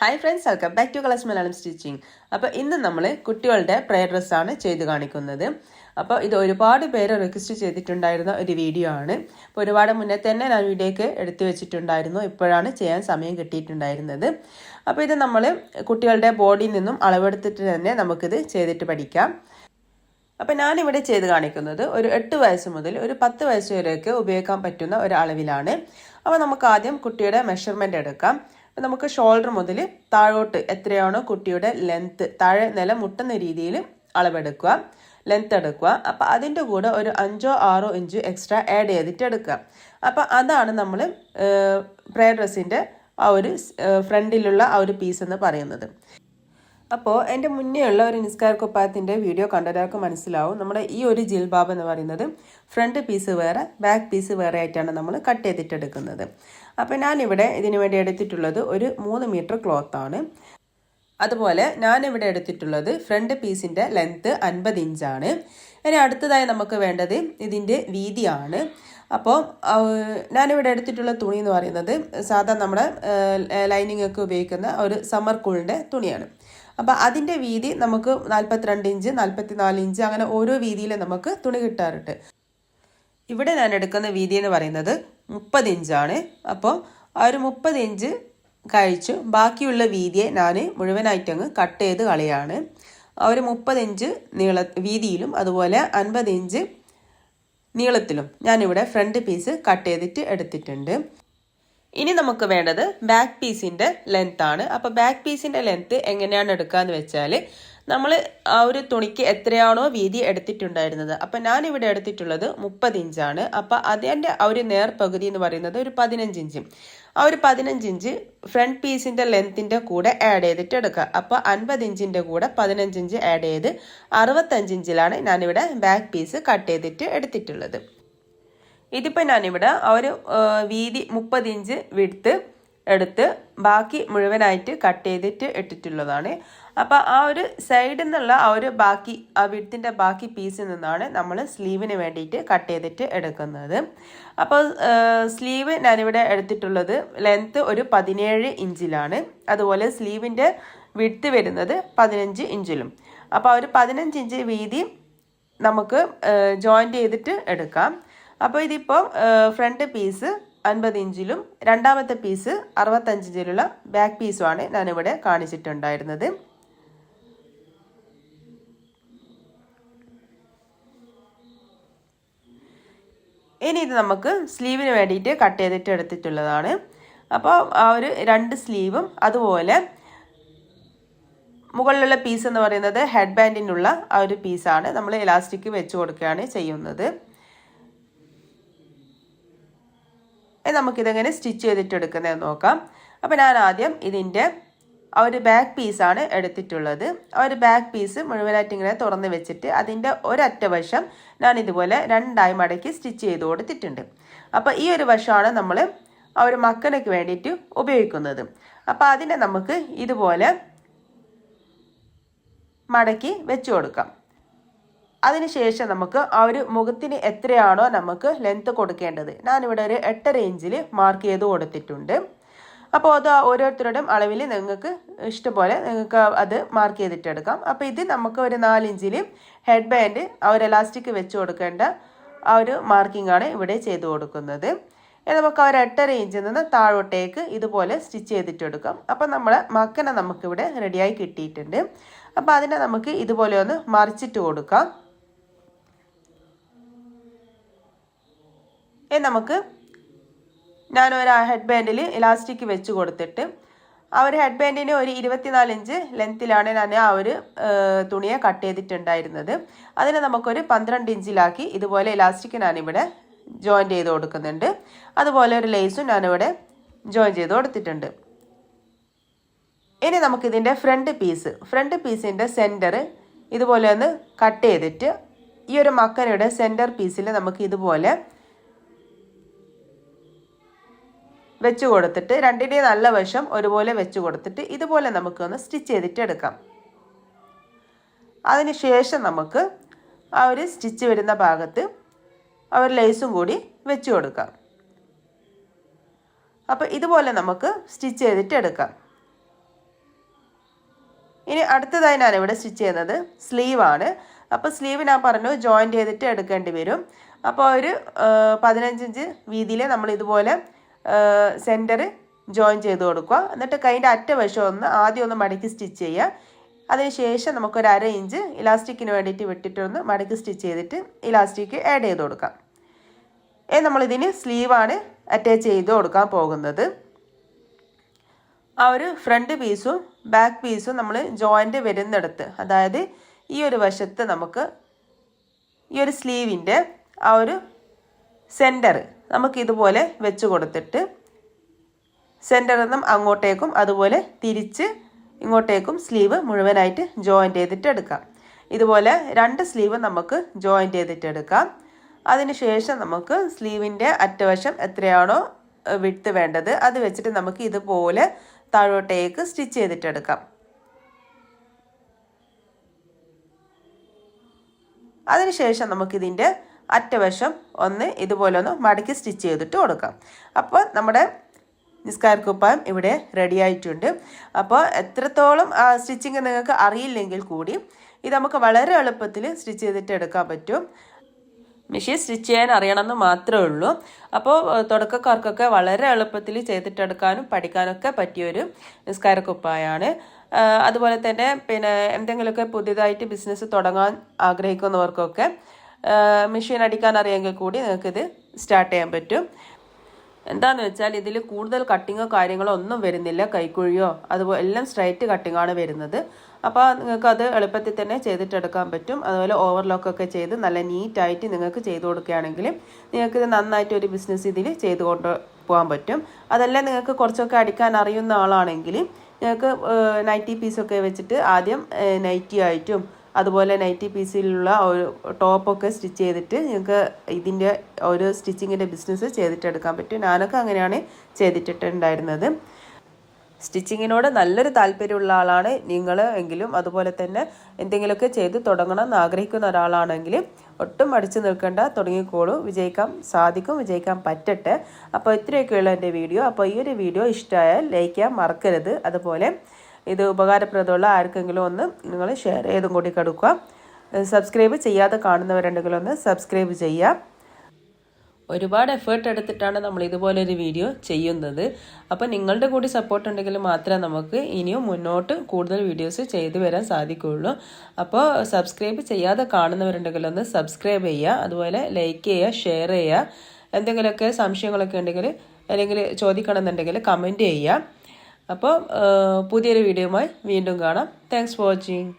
Hi friends welcome back to colours Malayalam stitching അപ്പോൾ ഇന്ന് നമ്മൾ കുട്ടികളുടെ പ്രയർ ഡ്രസ്സാണ് ചെയ്ത് കാണിക്കുന്നത്. അപ്പോൾ ഇത് ഒരുപാട് പേര് റിക്വസ്റ്റ് ചെയ്തിട്ടുണ്ടായിരുന്ന ഒരു വീഡിയോ ആണ്. അപ്പോൾ ഒരുപാട് മുന്നേ തന്നെ ഞാൻ വീഡിയോക്ക് എടുത്തു വെച്ചിട്ടുണ്ടായിരുന്നു. ഇപ്പോഴാണ് ചെയ്യാൻ സമയം കിട്ടിയിട്ടുണ്ടായിരുന്നത്. അപ്പോൾ ഇത് നമ്മൾ കുട്ടികളുടെ ബോഡിയിൽ നിന്നും അളവെടുത്തിട്ട് തന്നെ നമുക്കിത് ചെയ്തിട്ട് പഠിക്കാം. അപ്പം ഞാനിവിടെ ചെയ്ത് കാണിക്കുന്നത് ഒരു എട്ട് വയസ്സ് മുതൽ ഒരു പത്ത് വയസ്സ് വരെയൊക്കെ ഉപയോഗിക്കാൻ പറ്റുന്ന ഒരു അളവിലാണ്. അപ്പോൾ നമുക്ക് ആദ്യം കുട്ടിയുടെ മെഷർമെന്റ് എടുക്കാം. നമുക്ക് ഷോൾഡർ മുതൽ താഴോട്ട് എത്രയാണോ കുട്ടിയുടെ ലെങ്ത്ത് താഴെ നില മുട്ടുന്ന രീതിയിൽ അളവെടുക്കുക ലെങ്ത് എടുക്കുക. അപ്പോൾ അതിന്റെ കൂടെ ഒരു അഞ്ചോ ആറോ ഇഞ്ച് എക്സ്ട്രാ ആഡ് ചെയ്തിട്ട് എടുക്കുക. അപ്പോൾ അതാണ് നമ്മൾ പ്രേ ഡ്രസ്സിന്റെ ആ ഒരു ഫ്രണ്ടിലുള്ള ആ ഒരു പീസ് എന്ന് പറയുന്നത്. അപ്പോൾ എന്റെ മുന്നേ ഉള്ള ഒരു നിസ്കാർ കുപ്പായത്തിന്റെ വീഡിയോ കണ്ടൊരാൾക്ക് മനസ്സിലാവും. നമ്മുടെ ഈ ഒരു ജിൽബാബ് എന്ന് പറയുന്നത് ഫ്രണ്ട് പീസ് വേറെ ബാക്ക് പീസ് വേറെ ആയിട്ടാണ് നമ്മൾ കട്ട് ചെയ്തിട്ടെടുക്കുന്നത്. അപ്പോൾ ഞാനിവിടെ ഇതിന് വേണ്ടി എടുത്തിട്ടുള്ളത് ഒരു മൂന്ന് മീറ്റർ ക്ലോത്താണ് അതുപോലെ ഞാനിവിടെ എടുത്തിട്ടുള്ളത് ഫ്രണ്ട് പീസിന്റെ ലെങ്ത്ത് അൻപത് ഇഞ്ചാണ് ഇനി അടുത്തതായി നമുക്ക് വേണ്ടത് ഇതിന്റെ വീതിയാണ് അപ്പോൾ ഞാനിവിടെ എടുത്തിട്ടുള്ള തുണി എന്ന് പറയുന്നത് സാധാ നമ്മുടെ ലൈനിങ് ഒക്കെ ഉപയോഗിക്കുന്ന ഒരു സമ്മർ കൂളിന്റെ തുണിയാണ്. അപ്പോൾ അതിന്റെ വീതി നമുക്ക് നാൽപ്പത്തിരണ്ട് ഇഞ്ച് നാൽപ്പത്തി നാല് ഇഞ്ച് അങ്ങനെ ഓരോ വീതിയിൽ നമുക്ക് തുണി കിട്ടാറുണ്ട്. ഇവിടെ ഞാൻ എടുക്കുന്ന വീതി എന്ന് പറയുന്നത് മുപ്പത് ഇഞ്ചാണ്. അപ്പോൾ ആ ഒരു മുപ്പത് ഇഞ്ച് കഴിച്ചു. ബാക്കിയുള്ള വീതിയെ ഞാൻ മുഴുവനായിട്ട് അങ്ങ് കട്ട് ചെയ്ത് കളയാണ്. ആ ഒരു മുപ്പത് ഇഞ്ച് നീള വീതിയിലും അതുപോലെ അൻപത് ഇഞ്ച് നീളത്തിലും ഞാനിവിടെ ഫ്രണ്ട് പീസ് കട്ട് ചെയ്തിട്ട് എടുത്തിട്ടുണ്ട്. ഇനി നമുക്ക് വേണ്ടത് ബാക്ക് പീസിന്റെ ലെങ്ത് ആണ്. അപ്പോൾ ബാക്ക് പീസിന്റെ ലെങ്ത് എങ്ങനെയാണ് എടുക്കാന്ന് വെച്ചാൽ നമ്മൾ ആ ഒരു തുണിക്ക് എത്രയാണോ വീതി എടുത്തിട്ടുണ്ടായിരുന്നത്. അപ്പം ഞാനിവിടെ എടുത്തിട്ടുള്ളത് മുപ്പത് ഇഞ്ചാണ് അപ്പം അതിന്റെ ആ ഒരു നേർ പകുതി എന്ന് പറയുന്നത് ഒരു പതിനഞ്ച് ഇഞ്ചും ആ ഒരു പതിനഞ്ച് ഇഞ്ച് ഫ്രണ്ട് പീസിന്റെ ലെങ്ത്തിന്റെ കൂടെ ആഡ് ചെയ്തിട്ട് എടുക്കുക. അപ്പോൾ അൻപത് ഇഞ്ചിന്റെ കൂടെ പതിനഞ്ച് ഇഞ്ച് ആഡ് ചെയ്ത് അറുപത്തഞ്ച് ഇഞ്ചിലാണ് ഞാനിവിടെ ബാക്ക് പീസ് കട്ട് ചെയ്തിട്ട് എടുത്തിട്ടുള്ളത്. ഇതിപ്പോൾ ഞാനിവിടെ ഒരു വീതി മുപ്പത് ഇഞ്ച് വിടുത്ത് എടുത്ത് ബാക്കി മുഴുവനായിട്ട് കട്ട് ചെയ്തിട്ട് ഇട്ടിട്ടുള്ളതാണ്. അപ്പോൾ ആ ഒരു സൈഡിൽ നിന്നുള്ള ആ ഒരു ബാക്കി ആ വിടുത്തിന്റെ ബാക്കി പീസിൽ നിന്നാണ് നമ്മൾ സ്ലീവിന് വേണ്ടിയിട്ട് കട്ട് ചെയ്തിട്ട് എടുക്കുന്നത്. അപ്പോൾ സ്ലീവ് ഞാനിവിടെ എടുത്തിട്ടുള്ളത് ലെങ്ത്ത് ഒരു പതിനേഴ് ഇഞ്ചിലാണ്. അതുപോലെ സ്ലീവിന്റെ വിടുത്ത് വരുന്നത് പതിനഞ്ച് ഇഞ്ചിലും. അപ്പോൾ ഒരു പതിനഞ്ച് ഇഞ്ച് വീതി നമുക്ക് ജോയിന്റ് ചെയ്തിട്ട് എടുക്കാം. അപ്പോൾ ഇതിപ്പോൾ ഫ്രണ്ട് പീസ് അൻപത് ഇഞ്ചിലും രണ്ടാമത്തെ പീസ് അറുപത്തഞ്ച് ഇഞ്ചിലുള്ള ബാക്ക് പീസുമാണ് ഞാനിവിടെ കാണിച്ചിട്ടുണ്ടായിരുന്നത്. ഇനി ഇത് നമുക്ക് സ്ലീവിന് വേണ്ടിയിട്ട് കട്ട് ചെയ്തിട്ട് എടുത്തിട്ടുള്ളതാണ്. അപ്പോൾ ആ ഒരു രണ്ട് സ്ലീവും അതുപോലെ മുകളിലുള്ള പീസ് എന്ന് പറയുന്നത് ഹെഡ് ബാൻഡിനുള്ള ആ ഒരു പീസാണ് നമ്മൾ ഇലാസ്റ്റിക് വെച്ച് കൊടുക്കുകയാണ് ചെയ്യുന്നത്. നമുക്കിതെങ്ങനെ സ്റ്റിച്ച് ചെയ്തിട്ട് എടുക്കുന്നതെന്ന് നോക്കാം. അപ്പോൾ ഞാൻ ആദ്യം ഇതിന്റെ ആ ഒരു ബാക്ക് പീസാണ് എടുത്തിട്ടുള്ളത്. ആ ഒരു ബാക്ക് പീസ് മുഴുവനായിട്ട് ഇങ്ങനെ തുറന്ന് വെച്ചിട്ട് അതിന്റെ ഒരറ്റ വശം ഞാൻ ഇതുപോലെ രണ്ടായി മടക്കി സ്റ്റിച്ച് ചെയ്ത് കൊടുത്തിട്ടുണ്ട്. അപ്പോൾ ഈ ഒരു വശമാണ് നമ്മൾ ആ ഒരു മക്കനയ്ക്ക് വേണ്ടിയിട്ട് ഉപയോഗിക്കുന്നത്. അപ്പോൾ അതിനെ നമുക്ക് ഇതുപോലെ മടക്കി വെച്ച് കൊടുക്കാം. അതിനുശേഷം നമുക്ക് ആ ഒരു മുഖത്തിന് എത്രയാണോ നമുക്ക് ലെങ്ത്ത് കൊടുക്കേണ്ടത്. ഞാനിവിടെ ഒരു എട്ടര ഇഞ്ചിൽ മാർക്ക് ചെയ്ത് കൊടുത്തിട്ടുണ്ട്. അപ്പോൾ അത് ഓരോരുത്തരുടെയും അളവിൽ നിങ്ങൾക്ക് ഇഷ്ടപോലെ നിങ്ങൾക്ക് അത് മാർക്ക് ചെയ്തിട്ടെടുക്കാം അപ്പോൾ ഇത് നമുക്ക് ഒരു നാലിഞ്ചിൽ ഹെഡ് ബാൻഡ് ആ ഒരു എലാസ്റ്റിക് വെച്ച് കൊടുക്കേണ്ട ആ ഒരു മാർക്കിംഗ് ആണ് ഇവിടെ ചെയ്ത് കൊടുക്കുന്നത്. നമുക്ക് ആ ഒരു എട്ടര ഇഞ്ചിൽ നിന്ന് താഴോട്ടേക്ക് ഇതുപോലെ സ്റ്റിച്ച് ചെയ്തിട്ടെടുക്കാം അപ്പോൾ നമ്മളെ മക്കനെ നമുക്കിവിടെ റെഡിയായി കിട്ടിയിട്ടുണ്ട്. അപ്പോൾ അതിനെ നമുക്ക് ഇതുപോലെ ഒന്ന് മറിച്ചിട്ട് കൊടുക്കാം. നമുക്ക് ഞാനൊരു ഹെഡ് ബാൻഡിൽ ഇലാസ്റ്റിക് വെച്ച് കൊടുത്തിട്ട് ആ ഒരു ഹെഡ് ബാൻഡിന് ഒരു ഇരുപത്തിനാല് ഇഞ്ച് ലെങ്ത്തിലാണ് ഞാൻ ആ ഒരു തുണിയെ കട്ട് ചെയ്തിട്ടുണ്ടായിരുന്നത്. അതിനെ നമുക്കൊരു പന്ത്രണ്ട് ഇഞ്ചിലാക്കി ഇതുപോലെ ഇലാസ്റ്റിക് ഞാനിവിടെ ജോയിൻ ചെയ്ത് കൊടുക്കുന്നുണ്ട്. അതുപോലെ ഒരു ലേസും ഞാനിവിടെ ജോയിൻ ചെയ്ത് കൊടുത്തിട്ടുണ്ട്. ഇനി നമുക്കിതിന്റെ ഫ്രണ്ട് പീസ് ഫ്രണ്ട് പീസിന്റെ സെന്റർ ഇതുപോലെ ഒന്ന് കട്ട് ചെയ്തിട്ട് ഈ ഒരു മക്കനയുടെ സെന്റർ പീസിൽ നമുക്ക് ഇതുപോലെ വെച്ച് കൊടുത്തിട്ട് രണ്ടിന്റെ നല്ല വശം ഒരുപോലെ വെച്ച് കൊടുത്തിട്ട് ഇതുപോലെ നമുക്കൊന്ന് സ്റ്റിച്ച് ചെയ്തിട്ട് എടുക്കാം. അതിന് ശേഷം നമുക്ക് ആ ഒരു സ്റ്റിച്ച് വരുന്ന ഭാഗത്ത് ആ ഒരു ലേസും കൂടി വെച്ച് കൊടുക്കാം. അപ്പോൾ ഇതുപോലെ നമുക്ക് സ്റ്റിച്ച് ചെയ്തിട്ട് എടുക്കാം. ഇനി അടുത്തതായി ഞാൻ ഇവിടെ സ്റ്റിച്ച് ചെയ്യുന്നത് സ്ലീവാണ് അപ്പോൾ സ്ലീവ് ഞാൻ പറഞ്ഞു ജോയിന്റ് ചെയ്തിട്ട് എടുക്കേണ്ടി വരും. അപ്പോൾ ഒരു പതിനഞ്ചിഞ്ച് വീതിയിൽ നമ്മൾ ഇതുപോലെ സെന്റർ ജോയിൻ ചെയ്ത് കൊടുക്കുക. എന്നിട്ട് കൈന്റെ അറ്റവശം ഒന്ന് ആദ്യം ഒന്ന് മടക്കി സ്റ്റിച്ച് ചെയ്യുക. അതിനുശേഷം നമുക്കൊരു അര ഇഞ്ച് ഇലാസ്റ്റിക്കിന് വേണ്ടിയിട്ട് വിട്ടിട്ടൊന്ന് മടക്കി സ്റ്റിച്ച് ചെയ്തിട്ട് ഇലാസ്റ്റിക് ആഡ് ചെയ്ത് കൊടുക്കാം. ഏ നമ്മളിതിന് സ്ലീവാണ് അറ്റാച്ച് ചെയ്ത് കൊടുക്കാൻ പോകുന്നത്. ആ ഒരു ഫ്രണ്ട് പീസും ബാക്ക് പീസും നമ്മൾ ജോയിന്റ് വരുന്നിടത്ത് അതായത് ഈ ഒരു വശത്ത് നമുക്ക് ഈ ഒരു സ്ലീവിന്റെ ആ ഒരു സെന്റർ നമുക്ക് ഇതുപോലെ വെച്ച് കൊടുത്തിട്ട് സെന്ററിൽ നിന്നും അങ്ങോട്ടേക്കും അതുപോലെ തിരിച്ച് ഇങ്ങോട്ടേക്കും സ്ലീവ് മുഴുവനായിട്ട് ജോയിന്റ് ചെയ്തിട്ട് എടുക്കാം. ഇതുപോലെ രണ്ട് സ്ലീവ് നമുക്ക് ജോയിന്റ് ചെയ്തിട്ട് എടുക്കാം. അതിനുശേഷം നമുക്ക് സ്ലീവിന്റെ അറ്റവശം എത്രയാണോ വിട്ട് വേണ്ടത് അത് വെച്ചിട്ട് നമുക്ക് ഇതുപോലെ താഴോട്ടേക്ക് സ്റ്റിച്ച് ചെയ്തിട്ടെടുക്കാം അതിനുശേഷം നമുക്കിതിന്റെ അറ്റവശം ഒന്ന് ഇതുപോലെ ഒന്ന് മടക്കി സ്റ്റിച്ച് ചെയ്തിട്ട് കൊടുക്കാം. അപ്പോൾ നമ്മുടെ നിസ്കാര കുപ്പായം ഇവിടെ റെഡി ആയിട്ടുണ്ട്. അപ്പോൾ എത്രത്തോളം സ്റ്റിച്ചിങ് നിങ്ങൾക്ക് അറിയില്ലെങ്കിൽ കൂടി ഇത് നമുക്ക് വളരെ എളുപ്പത്തിൽ സ്റ്റിച്ച് ചെയ്തിട്ട് എടുക്കാൻ പറ്റും. മെഷീൻ സ്റ്റിച്ച് ചെയ്യാൻ അറിയണമെന്ന് മാത്രമേ ഉള്ളൂ. അപ്പോൾ തുടക്കക്കാർക്കൊക്കെ വളരെ എളുപ്പത്തിൽ ചെയ്തിട്ടെടുക്കാനും പഠിക്കാനൊക്കെ പറ്റിയൊരു നിസ്കാര കുപ്പായാണ്. അതുപോലെ തന്നെ പിന്നെ എന്തെങ്കിലുമൊക്കെ പുതിയതായിട്ട് ബിസിനസ് തുടങ്ങാൻ ആഗ്രഹിക്കുന്നവർക്കൊക്കെ മെഷീൻ അടിക്കാൻ അറിയാമെങ്കിൽ കൂടി നിങ്ങൾക്കിത് സ്റ്റാർട്ട് ചെയ്യാൻ പറ്റും. എന്താന്ന് വെച്ചാൽ ഇതിൽ കൂടുതൽ കട്ടിങ്ങോ കാര്യങ്ങളോ ഒന്നും വരുന്നില്ല കൈക്കുഴിയോ അതുപോലെ എല്ലാം സ്ട്രൈറ്റ് കട്ടിങ്ങാണ് വരുന്നത്. അപ്പോൾ നിങ്ങൾക്ക് അത് എളുപ്പത്തിൽ തന്നെ ചെയ്തിട്ടെടുക്കാൻ പറ്റും. അതുപോലെ ഓവർലോക്കൊക്കെ ചെയ്ത് നല്ല നീറ്റായിട്ട് നിങ്ങൾക്ക് ചെയ്ത് കൊടുക്കുകയാണെങ്കിൽ നിങ്ങൾക്കിത് നന്നായിട്ട് ഒരു ബിസിനസ് ഇതിൽ ചെയ്തു കൊണ്ട് പോകാൻ പറ്റും. അതല്ല നിങ്ങൾക്ക് കുറച്ചൊക്കെ അടിക്കാൻ അറിയുന്ന ആളാണെങ്കിൽ നിങ്ങൾക്ക് നൈറ്റി പീസൊക്കെ വെച്ചിട്ട് ആദ്യം നൈറ്റി ആയിട്ടും അതുപോലെ നൈറ്റി പീസിലുള്ള ഒരു ടോപ്പൊക്കെ സ്റ്റിച്ച് ചെയ്തിട്ട് നിങ്ങൾക്ക് ഇതിന്റെ ഒരു സ്റ്റിച്ചിങ്ങിന്റെ ബിസിനസ് ചെയ്തിട്ടെടുക്കാൻ പറ്റും. ഞാനൊക്കെ അങ്ങനെയാണ് ചെയ്തിട്ടുണ്ടായിരുന്നത് സ്റ്റിച്ചിങ്ങിനോട് നല്ലൊരു താല്പര്യമുള്ള ആളാണ് നിങ്ങൾ എങ്കിലും. അതുപോലെ തന്നെ എന്തെങ്കിലുമൊക്കെ ചെയ്ത് തുടങ്ങണം എന്ന് ആഗ്രഹിക്കുന്ന ഒരാളാണെങ്കിൽ ഒട്ടും അടിച്ചു നിൽക്കേണ്ട. തുടങ്ങിക്കോളൂ. വിജയിക്കാൻ സാധിക്കും. വിജയിക്കാൻ പറ്റട്ടെ. അപ്പോൾ ഇത്രയൊക്കെയുള്ള എന്റെ വീഡിയോ. അപ്പോൾ ഈ ഒരു വീഡിയോ ഇഷ്ടമായാൽ ലൈക്ക് ചെയ്യാൻ മറക്കരുത്. അതുപോലെ ഇത് ഉപകാരപ്രദമുള്ള ആർക്കെങ്കിലും ഒന്ന് നിങ്ങൾ ഷെയർ ചെയ്തും കൂടി കൊടുക്കുക. സബ്സ്ക്രൈബ് ചെയ്യാതെ കാണുന്നവരുണ്ടെങ്കിൽ ഒന്ന് സബ്സ്ക്രൈബ് ചെയ്യുക. ഒരുപാട് എഫേർട്ട് എടുത്തിട്ടാണ് നമ്മൾ ഇതുപോലൊരു വീഡിയോ ചെയ്യുന്നത്. അപ്പോൾ നിങ്ങളുടെ കൂടി സപ്പോർട്ട് ഉണ്ടെങ്കിൽ മാത്രമേ നമുക്ക് ഇനിയും മുന്നോട്ട് കൂടുതൽ വീഡിയോസ് ചെയ്തു വരാൻ സാധിക്കുകയുള്ളൂ. അപ്പോൾ സബ്സ്ക്രൈബ് ചെയ്യാതെ കാണുന്നവരുണ്ടെങ്കിൽ ഒന്ന് സബ്സ്ക്രൈബ് ചെയ്യുക. അതുപോലെ ലൈക്ക് ചെയ്യുക ഷെയർ ചെയ്യുക. എന്തെങ്കിലുമൊക്കെ സംശയങ്ങളൊക്കെ ഉണ്ടെങ്കിൽ അല്ലെങ്കിൽ ചോദിക്കണമെന്നുണ്ടെങ്കിൽ കമന്റ് ചെയ്യുക. അപ്പോൾ പുതിയൊരു വീഡിയോയുമായി വീണ്ടും കാണാം. Thanks for watching